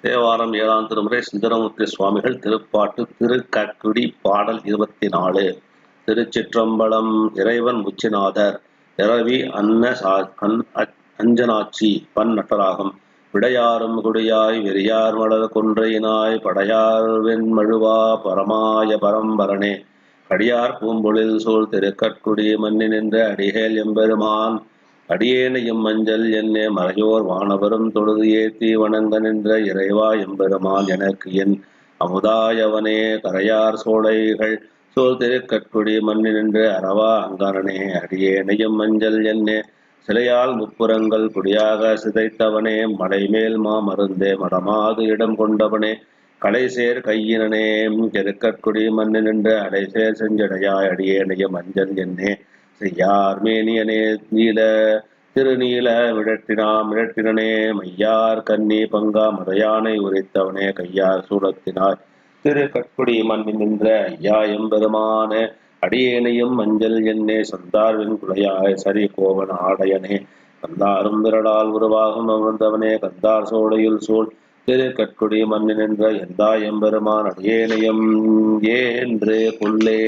தேவாரம் ஏழாம் திருமுறை சுந்தரமூர்த்தி சுவாமிகள் திருப்பாட்டு திருக்கக்குடி பாடல் இருபத்தி நாலு திருச்சிற்றம்பலம் இறைவன் உச்சிநாதர் இரவி அன்ன சா அ- அஞ்சனாட்சி பன் நட்டராகும். விடையாரும் குடியாய் வெறியார் மலர் கொன்றையினாய் படையார் வெண்மழுவா பரமாய பரம்பரனே. கடியார் பூம்பொழில் சூழ் திருக்கட்குடி மன்னி நின்ற அடிகேல் எம்பெருமான் அடியேனையும் மஞ்சள் என்னே மறையோர் வானவரும் தொழுது ஏத்தி வணங்க நின்ற இறைவா எம்பெருமான் எனக்கு என் அமுதாயவனே கரையார் சோலைகள் சோல் திருக்கட்குடி மண்ணி நின்று அறவா அங்காரனே அடியேனையும் மஞ்சள் என்னே சிலையால் முப்புறங்கள் குடியாக சிதைத்தவனே மலைமேல் மா மருந்தே மடமாது இடம் கொண்டவனே கலைசேர் கையினனே திருக்கட்குடி மண்ணு நின்று அடைசேர் செஞ்சடையாய் அடியேனைய மஞ்சள் என்னே செய்யார் மேனியனே நீல திருநீல விடட்டினா மிடட்டினனே மையார் கன்னி பங்கா மதையானை உரைத்தவனே கையார் சூடத்தினாய் திரு கட்குடி மண்ணி நின்ற ஐயா எம்பெருமான அடியேனையும் மஞ்சள் என்னே சந்தார்வின் வெண்குலையாய் சரி கோவன் ஆடையனே. கந்தாரும் விரடால் உருவாகும் அமர்ந்தவனே கந்தார் சோலையில் சூழ். திரு கட்குடி மண்ணி நின்ற எந்தா எம்பெருமான் அடியேனையும் ஏன்று கொள்ளே.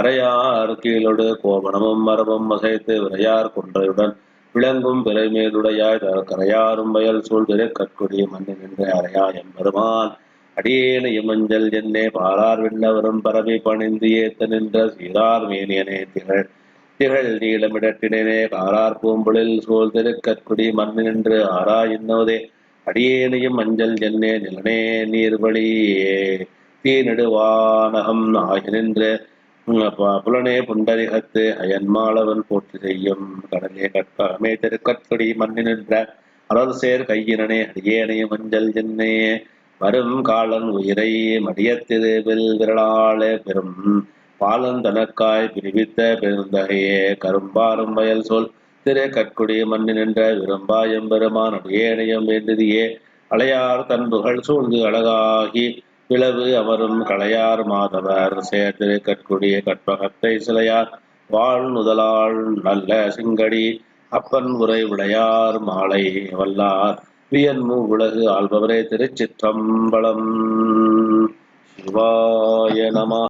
அரையார் கீழோடு கோவணமும் மரபும் வகைத்து விரையார் கொன்றையுடன் விளங்கும் பிறைமேலுடையாய் த- கரையாரும் வயல் சூழ் திரு கட்குடி நின்று அறையா அரையா எம்பெருமான். அடியேன இமஞ்சல் என்னே பாரார் விண்ணவரும் பரவி பணிந்து ஏத்த நின்ற சீரார் மேனியனே திகழ். திகழ் நீளமிடட்டினே காரார் பூம்புளில் சூழ் திருக்கற்குடி மண்ணு நின்று ஆரா இன்னோதே அடியேனையும் மஞ்சள் என்னே நிலனே நீர்வழியே. தீ நெடுவானகம் ஆகி நின்று புலனே புண்டரிகத்து அயன்மாளவன் போற்றி செய்யும். கடலே கற்பகமே திருக்கற்குடி மண்ணு நின்ற அலர் சேர் கையினனே மஞ்சள் ஜென்னே வரும் காலன் உயிரை மடியத்திருவில் விரலாளே பெரும் பாலன் தனக்காய் பிரிவித்த பெருந்தகையே கரும்பாரும் வயல் சொல் திரு கற்குடி மண்ணு நின்ற விரும்பாயம் பெருமான் அடியேனையும் வேண்டுதியே. அலையார் தன் புகழ் சூழ்ந்து அழகாகி பிளவு அவரும் களையார் மாதவர் சேர் கற்குடிய கற்பகத்தை சிலையார் வாழ் முதலாள் நல்ல சிங்கடி அப்பன் உரை உடையார் மாலை வல்லார் வியன்மு உலகு ஆள்பவரே திருச்சிற்றம்பலம். சிவாய நம